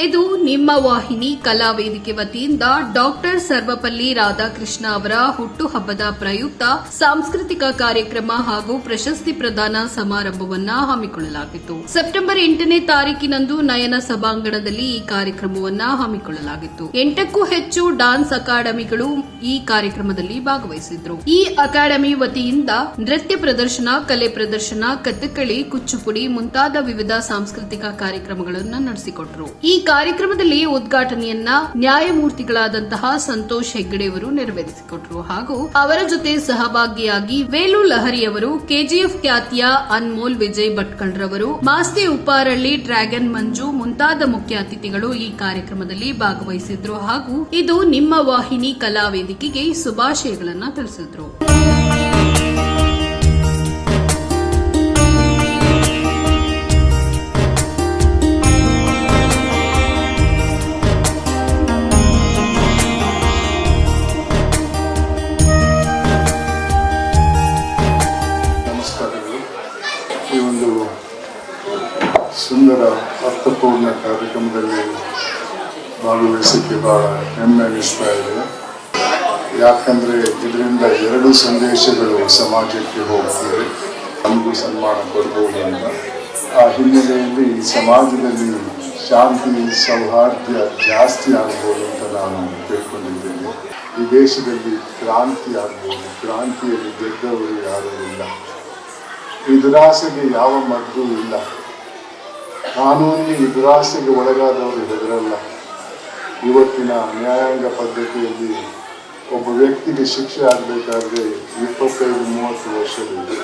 ಇದು ನಿಮ್ಮ ವಾಹಿನಿ ಕಲಾ ವೇದಿಕೆ ವತಿಯಿಂದ ಡಾಕ್ಟರ್ ಸರ್ವಪಲ್ಲಿ ರಾಧಾಕೃಷ್ಣ ಅವರ ಹುಟ್ಟುಹಬ್ಬದ ಪ್ರಯುಕ್ತ ಸಾಂಸ್ಕೃತಿಕ ಕಾರ್ಯಕ್ರಮ ಹಾಗೂ ಪ್ರಶಸ್ತಿ ಪ್ರದಾನ ಸಮಾರಂಭವನ್ನ ಹಮ್ಮಿಕೊಳ್ಳಲಾಗಿತ್ತು. ಸೆಪ್ಟೆಂಬರ್ ಎಂಟನೇ ತಾರೀಕಿನಂದು ನಯನ ಸಭಾಂಗಣದಲ್ಲಿ ಈ ಕಾರ್ಯಕ್ರಮವನ್ನ ಹಮ್ಮಿಕೊಳ್ಳಲಾಗಿತ್ತು. ಎಂಟಕ್ಕೂ ಹೆಚ್ಚು ಡಾನ್ಸ್ ಅಕಾಡೆಮಿಗಳು ಈ ಕಾರ್ಯಕ್ರಮದಲ್ಲಿ ಭಾಗವಹಿಸಿದ್ರು. ಈ ಅಕಾಡೆಮಿ ವತಿಯಿಂದ ನೃತ್ಯ ಪ್ರದರ್ಶನ, ಕಲೆ ಪ್ರದರ್ಶನ ಕಥಕ್ಕಳಿ ಕುಚ್ಚುಪುಡಿ ಮುಂತಾದ ವಿವಿಧ ಸಾಂಸ್ಕೃತಿಕ ಕಾರ್ಯಕ್ರಮಗಳನ್ನು ನಡೆಸಿಕೊಟ್ರು. ಈ ಕಾರ್ಯಕ್ರಮದಲ್ಲಿ ಉದ್ಘಾಟನೆಯನ್ನ ನ್ಯಾಯಮೂರ್ತಿಗಳಾದಂತಹ ಸಂತೋಷ್ ಹೆಗ್ಗಡೆ ಅವರು ನೆರವೇರಿಸಿಕೊಟ್ರು. ಹಾಗೂ ಅವರ ಜೊತೆ ಸಹಭಾಗಿಯಾಗಿ ವೇಲು ಲಹರಿ ಅವರು, ಕೆಜಿಎಫ್ ಖ್ಯಾತಿಯ ಅನ್ಮೋಲ್ ವಿಜಯ್ ಭಟ್ಕಂಡ್ರವರು, ಮಾಸ್ತಿ ಉಪ್ಪಾರಳ್ಳಿ, ಡ್ರ್ಯಾಗನ್ ಮಂಜು ಮುಂತಾದ ಮುಖ್ಯ ಅತಿಥಿಗಳು ಈ ಕಾರ್ಯಕ್ರಮದಲ್ಲಿ ಭಾಗವಹಿಸಿದ್ರು. ಹಾಗೂ ಇದು ನಿಮ್ಮ ವಾಹಿನಿ ಕಲಾ ವೇದಿಕೆಗೆ ಶುಭಾಶಯಗಳನ್ನು ತಿಳಿಸಿದ್ರು. ಭಾಗವಹಿಸಕ್ಕೆ ಬಹಳ ಹೆಮ್ಮೆ ಅನಿಸ್ತಾ ಇದೆ ಯಾಕಂದರೆ ಇದರಿಂದ ಎರಡು ಸಂದೇಶಗಳು ಸಮಾಜಕ್ಕೆ ಹೋಗ್ತವೆ ನಮಗೂ ಸನ್ಮಾನ ಕೊಡ್ಬೋದು ಅಂತ ಆ ಹಿನ್ನೆಲೆಯಲ್ಲಿ ಸಮಾಜದಲ್ಲಿ ಶಾಂತಿ ಸೌಹಾರ್ದ ಜಾಸ್ತಿ ಆಗ್ಬೋದು ಅಂತ ನಾನು ತಿಳ್ಕೊಂಡಿದ್ದೇನೆ. ಈ ದೇಶದಲ್ಲಿ ಕ್ರಾಂತಿ ಆಗ್ಬೋದು. ಕ್ರಾಂತಿಯಲ್ಲಿ ಗೆದ್ದವರು ಯಾರೂ ಇಲ್ಲ. ಈ ಯಾವ ಮದ್ದು ಇಲ್ಲ. ಕಾನೂನಿನ ಈ ಒಳಗಾದವರು ಹೆದರಲ್ಲ. ಇವತ್ತಿನ ನ್ಯಾಯಾಂಗ ಪದ್ಧತಿಯಲ್ಲಿ ಒಬ್ಬ ವ್ಯಕ್ತಿಗೆ ಶಿಕ್ಷೆ ಆಗಬೇಕಾದ್ರೆ ಇಪ್ಪತ್ತೈದು, ಮೂವತ್ತು ವರ್ಷದಲ್ಲಿ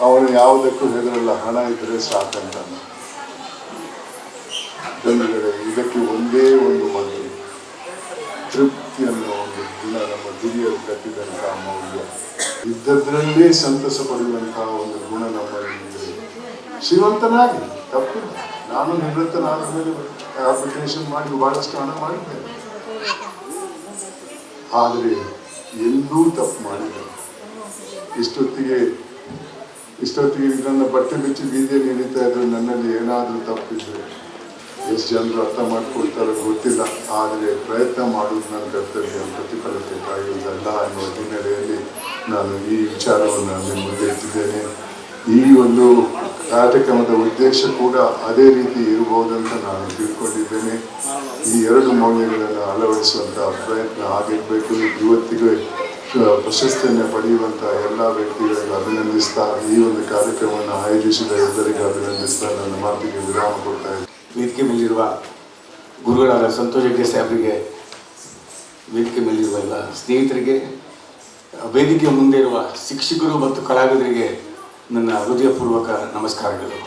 ಅವನು ಯಾವುದಕ್ಕೂ ಹೆದರಲ್ಲ ಹಣ ಇದ್ರೆ ಸಾಕಂತ ಜನಗಳೇ ಇದಕ್ಕೆ ಒಂದೇ ಒಂದು ಮದ್ದು ತೃಪ್ತಿ ಅನ್ನೋ ಒಂದು ದಿನ ನಮ್ಮ ಹಿರಿಯರು ಕಟ್ಟಿದಂತಹ ಮೌಲ್ಯ. ಇದ್ದದ್ರಲ್ಲೇ ಸಂತಸ ಪಡೆಯುವಂತಹ ಒಂದು ಗುಣ ನಮ್ಮಲ್ಲಿ ಶ್ರೀಮಂತನಾಗಿ ತಪ್ಪಿಲ್ಲ. ನಾನು ನಿವೃತ್ತನಾದ ಮೇಲೆ ಅಪ್ಲಿಕೇಶನ್ ಮಾಡಿ ಬಹಳಷ್ಟು ಹಣ ಮಾಡಿದ್ದೇನೆ ಆದರೆ ಎಲ್ಲೂ ತಪ್ಪು ಮಾಡಿಲ್ಲ. ಇಷ್ಟೊತ್ತಿಗೆ ಇಷ್ಟೊತ್ತಿಗೆ ನನ್ನ ಬಟ್ಟೆ ಬಿಚ್ಚಿ ಬೀದಿಯಲ್ಲಿ ನಡೀತಾ ಇದ್ರು, ನನ್ನಲ್ಲಿ ಏನಾದರೂ ತಪ್ಪಿದ್ರೆ ಎಷ್ಟು ಜನರು ಅರ್ಥ ಮಾಡ್ಕೊಳ್ತಾರೋ ಗೊತ್ತಿಲ್ಲ. ಆದರೆ ಪ್ರಯತ್ನ ಮಾಡುವುದು ನನ್ನ ಕರ್ತವ್ಯ ಪ್ರತಿಫಲತೆ ಕಾಯುವುದಲ್ಲ ಅನ್ನುವ ಹಿನ್ನೆಲೆಯಲ್ಲಿ ನಾನು ಈ ವಿಚಾರವನ್ನು ನಿಮ್ಮ ಮುಂದೆ ಇಟ್ಟಿದ್ದೇನೆ. ಈ ಒಂದು ಕಾರ್ಯಕ್ರಮದ ಉದ್ದೇಶ ಕೂಡ ಅದೇ ರೀತಿ ಇರಬಹುದಂತ ನಾನು ತಿಳ್ಕೊಂಡಿದ್ದೇನೆ. ಈ ಎರಡು ಮೌಲ್ಯಗಳನ್ನು ಅಳವಡಿಸುವಂತಹ ಪ್ರಯತ್ನ ಆಗಿರಬೇಕು. ಇವತ್ತಿಗೆ ಪ್ರಶಸ್ತಿಯನ್ನು ಪಡೆಯುವಂಥ ಎಲ್ಲ ವ್ಯಕ್ತಿಗಳನ್ನು ಅಭಿನಂದಿಸ್ತಾ, ಈ ಒಂದು ಕಾರ್ಯಕ್ರಮವನ್ನು ಆಯೋಜಿಸಿದ ಎಲ್ಲರಿಗೂ ಅಭಿನಂದಿಸ್ತಾ ನನ್ನ ಮಾತಿಗೆ ವಿರಾಮ ಕೊಡ್ತಾ ಇದ್ದೇನೆ. ವೇದಿಕೆ ಮೇಲಿರುವ ಗುರುಗಳಾದ ಸಂತೋಷ್ ಹೆಗ್ಡೆ ಸಾಹೇಬರಿಗೆ ವೇದಿಕೆ ಮೇಲಿರುವ ಎಲ್ಲ ಸ್ನೇಹಿತರಿಗೆ ವೇದಿಕೆ ಮುಂದೆ ಇರುವ ಶಿಕ್ಷಕರು ಮತ್ತು ಕಲಾವಿದರಿಗೆ ನನ್ನ ಹೃದಯಪೂರ್ವಕ ನಮಸ್ಕಾರಗಳು.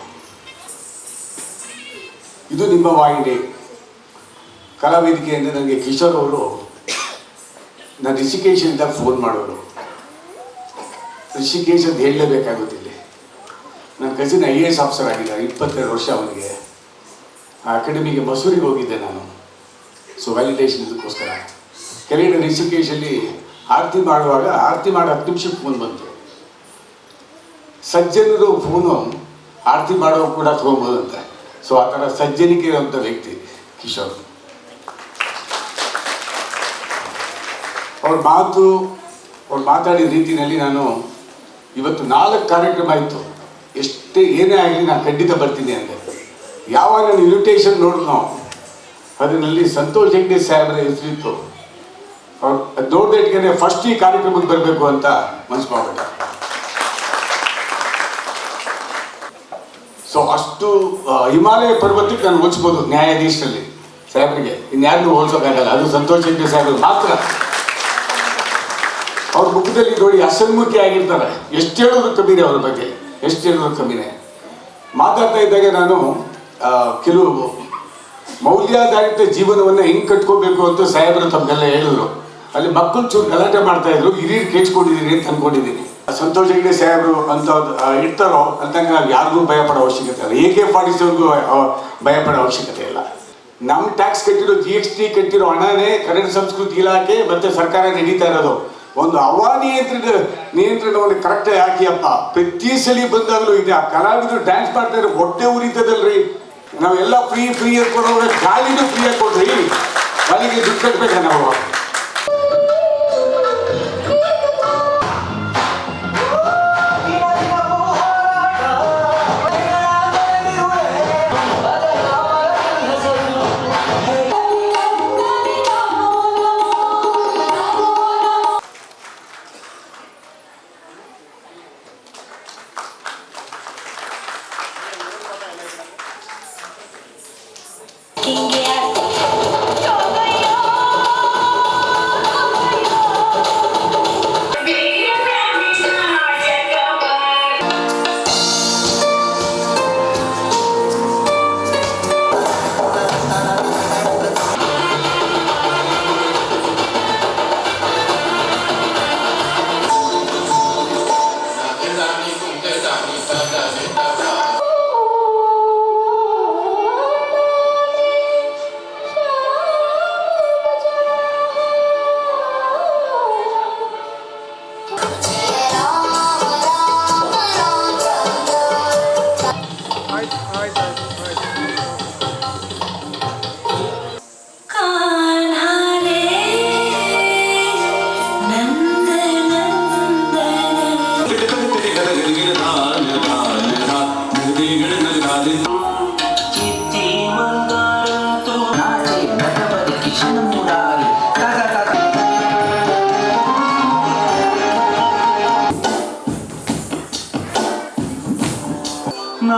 ಇದು ನಿಮ್ಮ ವಾಹಿನಿ. ಕಲಾವೇದಿಕೆ ಅಂದರೆ ನನಗೆ ಕಿಶೋರ್ ಅವರು ನಾನು ರಿಷಿಕೇಶಿಂದ ಫೋನ್ ಮಾಡೋರು. ರಿಷಿಕೇಶ್ ಅಂತ ಹೇಳಲೇಬೇಕಾಗುತ್ತಿಲ್ಲ. ನನ್ನ cousin I A S officer ಆಗಿದ್ದಾರೆ ಇಪ್ಪತ್ತೆರಡು ವರ್ಷ ಅವನಿಗೆ. ಆ ಅಕಾಡೆಮಿಗೆ ಮಸೂರಿಗೆ ಹೋಗಿದ್ದೆ ನಾನು. ಸೊ ವ್ಯಾಲಿಡೇಷನ್ ಇದಕ್ಕೋಸ್ಕರ. ಕೆಲವೇ ರಿಷಿಕೇಶಲ್ಲಿ ಆರತಿ ಮಾಡುವಾಗ, ಆರತಿ ಮಾಡೋ ಹತ್ತು ನಿಮಿಷಕ್ಕೆ ಫೋನ್ ಬಂತು. ಸಜ್ಜನರು ಫೋನು ಆರತಿ ಮಾಡೋ ಕೂಡ ತಗೊಂಬೋದಂತೆ. ಸೊ ಆ ಥರ ಸಜ್ಜನಿಕೆ ಇರುವಂಥ ವ್ಯಕ್ತಿ, ಕಿಶೋರ್. ಅವ್ರ ಮಾತು, ಅವ್ರು ಮಾತಾಡಿದ ರೀತಿಯಲ್ಲಿ ನಾನು ಇವತ್ತು ನಾಲ್ಕು ಕಾರ್ಯಕ್ರಮ ಆಯಿತು. ಎಷ್ಟೇ ಏನೇ ಆಗಲಿ ನಾನು ಖಂಡಿತ ಬರ್ತೀನಿ ಅಂದೆ. ಯಾವಾಗ ನಾನು ಇನ್ವಿಟೇಷನ್ ನೋಡಿದ್ನೋ ಅದರಲ್ಲಿ ಸಂತೋಷ್ ಹೆಗ್ಡೆ ಸಾಹೇಬರ ಹೆಸರಿತ್ತು. ಅವ್ರು ನೋಡಿದ ಇಟ್ಕೊಂಡೆ ಫಸ್ಟ್ ಈ ಕಾರ್ಯಕ್ರಮಕ್ಕೆ ಬರಬೇಕು ಅಂತ ಮನಸ್ಸು ಮಾಡ್ಬಿಟ್ಟ ಸೊ ಅಷ್ಟು ಹಿಮಾಲಯ ಪರ್ವತಕ್ಕೆ ನಾನು ಹೋಲಿಸ್ಬೋದು ನ್ಯಾಯಾಧೀಶರಲ್ಲಿ, ಸಾಹೇಬ್ರಿಗೆ. ಇನ್ಯಾರೂ ಹೋಲ್ಸೋಕ್ಕಾಗಲ್ಲ. ಅದು ಸಂತೋಷ್ ಹೆಗ್ಡೆ ಸಾಹೇಬ್ರು ಮಾತ್ರ. ಅವ್ರ ಮುಖದಲ್ಲಿ ನೋಡಿ ಅಸನ್ಮುಖಿ ಆಗಿರ್ತಾರೆ. ಎಷ್ಟು ಹೇಳೋದು ಕಮ್ಮಿನೇ ಅವ್ರ ಬಗ್ಗೆ? ಎಷ್ಟು ಹೇಳೋದು ಕಮ್ಮಿನೇ ಮಾತಾಡ್ತಾ ಇದ್ದಾಗ ನಾನು ಕೆಲವು ಮೌಲ್ಯಾಧಾರಿತ ಜೀವನವನ್ನು ಹೆಂಗ್ ಕಟ್ಕೋಬೇಕು ಅಂತ ಸಾಹೇಬ್ರು ತಮ್ಗೆಲ್ಲ ಹೇಳಿದ್ರು. ಅಲ್ಲಿ ಮಕ್ಕಳು ಚೂರು ಗಲಾಟೆ ಮಾಡ್ತಾ ಇದ್ರು. ಹಿರಿಯರು ಕೇಳಿಸ್ಕೊಂಡಿದ್ದೀನಿ ಅಂತ ಅನ್ಕೊಂಡಿದ್ದೀನಿ ಸಂತೋಷ್ ಹೆಗ್ಡೆ ಸಾಹೇಬರು ಅಂತ ಇರ್ತಾರೋ ಅಂತಂಗೆ ನಾವು ಯಾರಿಗೂ ಭಯ ಪಡೋ ಅವಶ್ಯಕತೆ ಇಲ್ಲ. ಎ ಕೆ ಫಾರ್ಟಿ ಸೆವೆನ್ಗೂ ಭಯ ಪಡೋ ಅವಶ್ಯಕತೆ ಇಲ್ಲ. ನಮ್ಮ ಟ್ಯಾಕ್ಸ್ ಕಟ್ಟಿರೋ ಜಿ ಎಸ್ ಟಿ ಕಟ್ಟಿರೋ ಹಣನೇ ಕನ್ನಡ ಸಂಸ್ಕೃತಿ ಇಲಾಖೆ ಮತ್ತೆ ಸರ್ಕಾರ ನಡೀತಾ ಇರೋದು. ಒಂದು ಅವಾನಿಯಂತ್ರಿತ ನಿಯಂತ್ರಣವನ್ನು ಕರೆಕ್ಟಾಗಿ ಹಾಕಿಯಪ್ಪ. ಪ್ರತಿ ಸಲ ಬಂದಾಗಲೂ ಇದೆ. ಆ ಕಲಾವಿದರು ಡ್ಯಾನ್ಸ್ ಮಾಡ್ತಾ ಇರೋ ಹೊಟ್ಟೆ ಉರಿತದಲ್ರಿ. ನಾವೆಲ್ಲ ಫ್ರೀ ಫ್ರೀ ಕೊಡುವಾಗ ಗಾಳಿನೂ ಫ್ರೀಯಾಗಿ ಕೊಡ್ರಿ. ಅಲ್ಲಿಗೆ ದುಡ್ಡು ಕಟ್ಟಬೇಕಾ ನಾವು? そう!